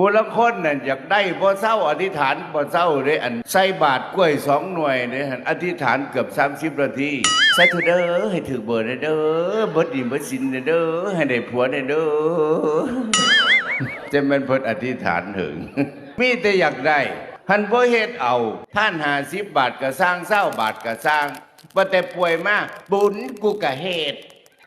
ผู้ละคนน่ะอยากได้บ่เศร้าอธิษฐานบ่เศร้าเด้อันใส่บาทกล้วยสองหน่วยเนี่ยหั่นอธิษฐานเกือบ30นาทีใส่เถอะเด้อให้ถึงเบอร์เด้อเบิดดีเบิดสินเด้อให้ได้ผัวเด้อจะแมันเพิ่นอธิษฐานถึง มีแต่อยากได้หันบ่เฮ็ดเอาท่านหาสิบบาทก็สร้างเศร้าบาทก็สร้างว่แต่ป่วยมากบุญกูก็เฮ็ด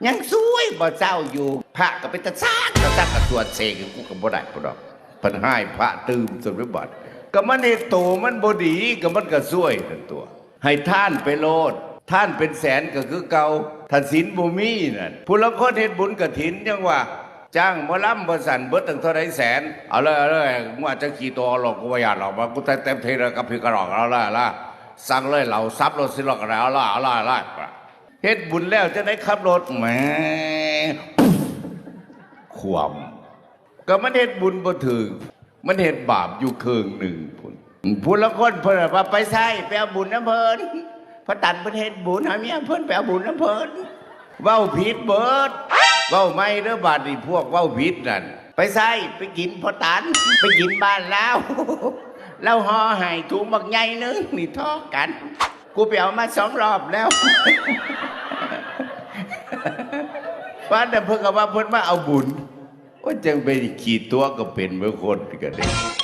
ยังสวยบ่เศร้าอยู่พระก็เป็นตาสร้างก็สักกระตรวจเสกกูก็บ่ได้ปดอก พิ่นให้พระตื่มสมบัติก็มันเฮ็ดโตมันบดีก็มันก็ซวยทั้งตัว ให้ท่านไปโลด ท่านเป็นแสนก็คือเก่าถ้าศีลบ่มีนั่นผู้ละคนเฮ็ดบุญกฐินยังว่าจ้างมอลำบริษัทเบิดตั้งเท่าไรแสน เอาเลยเอาเลยมึงอาจะขี่ตัวหรอกกูไม่อยากหรอกมากูเต็มเต็มทีเลยกับพี่กระหรอกเอาละเอาละสั่งเลยเหล่าซับรถสิหรอกอะไรเอาละเอาละเอาละเฮ็ดบุญแล้วจะได้ขับรถแหมความ ก็มันเฮ็ดบุญบ่ถึงมันเฮ็ดบาปอยู่เคืองหนึ่งพุ่นพุ่นละคนเพิ่นว่าไปใส่ไปเอาบุญน้ำเพิ่นพระตันเพิ่นเฮ็ดบุญหาเมียเพิ่นไปเอาบุญน้ำเพิ่นเว้าผิดเบิดเว้าไม่เด้อบาดนี่พวกเว้าผิดนั่นไปใส่ไปกินพอตันไปกินบ้านแล้วแล้วห่อให้ถุงบักใหญ่นึงนี่ทอกัน กูไปเอามาสองรอบแล้วบ้าแต่เพิ่งก็ว่าเพิ่นมาเอาบุญ ว่าจังไปขี่ตัวก็เป็นเมื่อคนกันเอง